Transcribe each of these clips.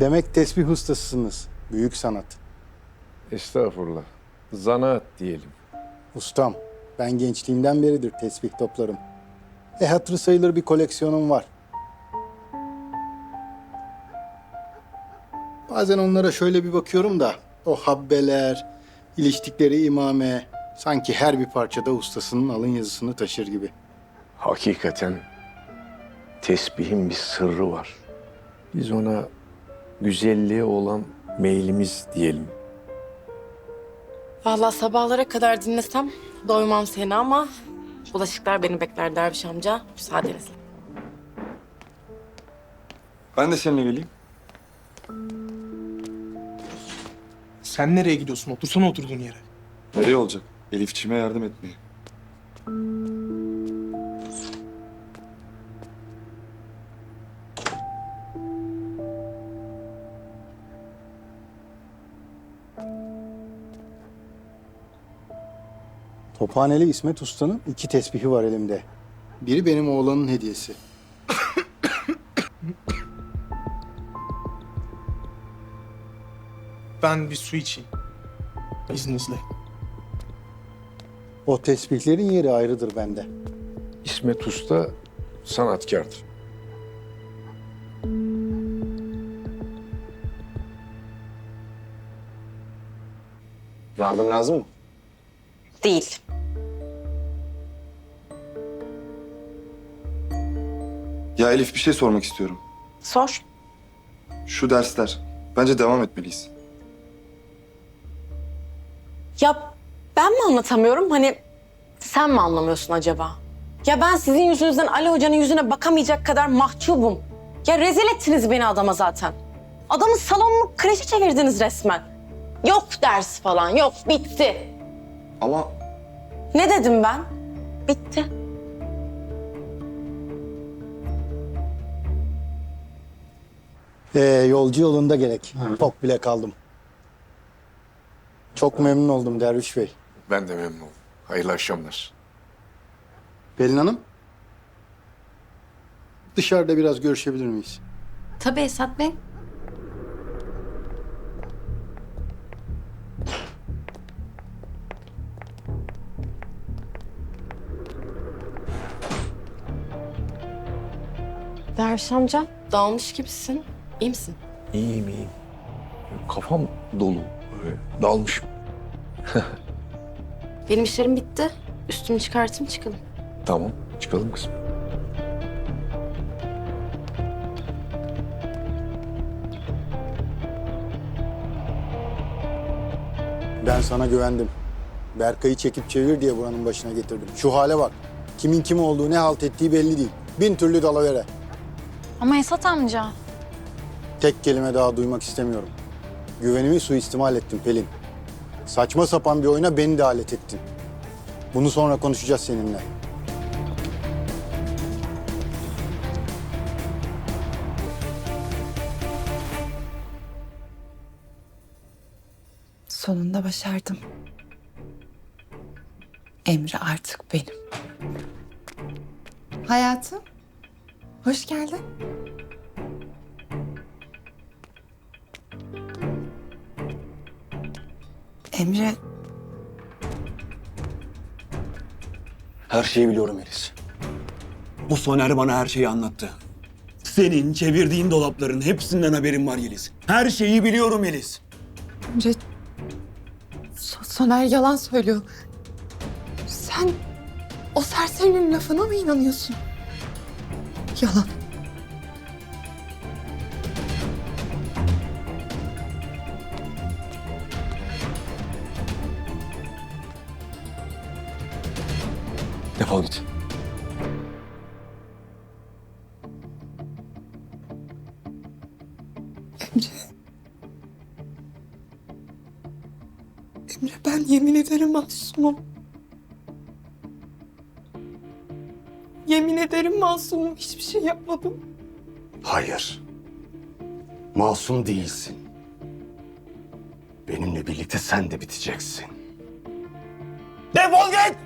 Demek tesbih ustasısınız. Büyük sanat. Estağfurullah. Zanaat diyelim. Ustam, ben gençliğimden beridir tesbih toplarım. E hatırı sayılır bir koleksiyonum var. Bazen onlara şöyle bir bakıyorum da o habbeler, iliştikleri imame sanki her bir parçada ustasının alın yazısını taşır gibi. Hakikaten tesbihin bir sırrı var. Biz ona güzelliğe olan meylimiz diyelim. Vallahi sabahlara kadar dinlesem doymam seni ama bulaşıklar beni bekler Derviş amca. Müsaadenizle. Ben de seninle geleyim. Sen nereye gidiyorsun? Otursana oturduğun yere. Nereye olacak? Elifçime yardım etmeye. Tophaneli İsmet Usta'nın iki tesbihi var elimde. Biri benim oğlanın hediyesi. Ben bir su içeyim. İzninizle. O tesbihlerin yeri ayrıdır bende. İsmet Usta sanatkardır. Yardım lazım mı? Değil. Ya Elif bir şey sormak istiyorum. Sor. Şu dersler. Bence devam etmeliyiz. Ya ben mi anlatamıyorum? Hani sen mi anlamıyorsun acaba? Ya ben sizin yüzünüzden Ali Hoca'nın yüzüne bakamayacak kadar mahcubum. Ya rezil ettiniz beni adama zaten. Adamın salonunu kreşe çevirdiniz resmen. Yok ders falan, yok bitti. Ama Ne dedim ben? Bitti. Ee, yolcu yolunda gerek. Tok bile kaldım. Çok memnun oldum Derviş Bey. Ben de memnun oldum. Hayırlı akşamlar. Pelin Hanım. Dışarıda biraz görüşebilir miyiz? Tabii Esat Bey. Derviş amca, dağılmış gibisin. İyi misin? İyiyim iyiyim. Kafam dolu. Böyle dalmışım. Benim işlerim bitti. Üstümü çıkartayım çıkalım. Tamam çıkalım kızım. Ben sana güvendim. Berkay'ı çekip çevir diye buranın başına getirdim. Şu hale bak. Kimin kim olduğu, ne halt ettiği belli değil. Bin türlü dalavere. Ama Esat amca. Tek kelime daha duymak istemiyorum. Güvenimi suistimal ettin Pelin. Saçma sapan bir oyuna beni de alet ettin. Bunu sonra konuşacağız seninle. Sonunda başardım. Emre artık benim. Hayatım, hoş geldin. Emre, Her şeyi biliyorum Elis. Bu Soner bana her şeyi anlattı. Senin çevirdiğin dolapların hepsinden haberim var Yeliz. Her şeyi biliyorum Yeliz. Emre... So- Soner yalan söylüyor. Sen o serserinin lafına mı inanıyorsun? Yalan. Defol git. Emre. Emre ben yemin ederim masumum. Yemin ederim masumum. Hiçbir şey yapmadım. Hayır. Masum değilsin. Benimle birlikte sen de biteceksin. Defol git!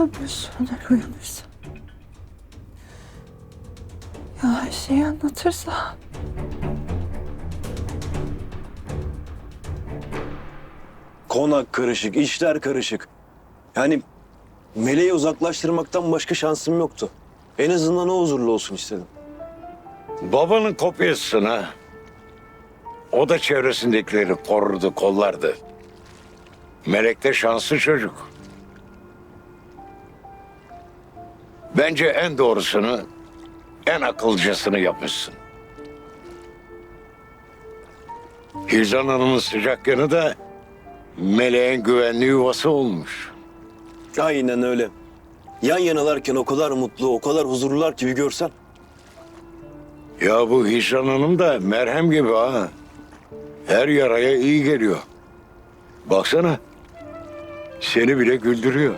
Tabii Soner uyanırsa. Ya her şeyi anlatırsa. Konak karışık, işler karışık. Yani Meleği uzaklaştırmaktan başka şansım yoktu. En azından o huzurlu olsun istedim. Babanın kopyasına o da çevresindekileri korurdu, kollardı. Melek de şanslı çocuk. Bence en doğrusunu, en akılcasını yapmışsın. Hizan Hanım'ın sıcak yanı da Meleğin güvenli yuvası olmuş. Aynen öyle. Yan yanalarken o kadar mutlu, o kadar huzurlular ki bir görsen. Ya bu Hizan Hanım da merhem gibi ha. Her yaraya iyi geliyor. Baksana. Seni bile güldürüyor.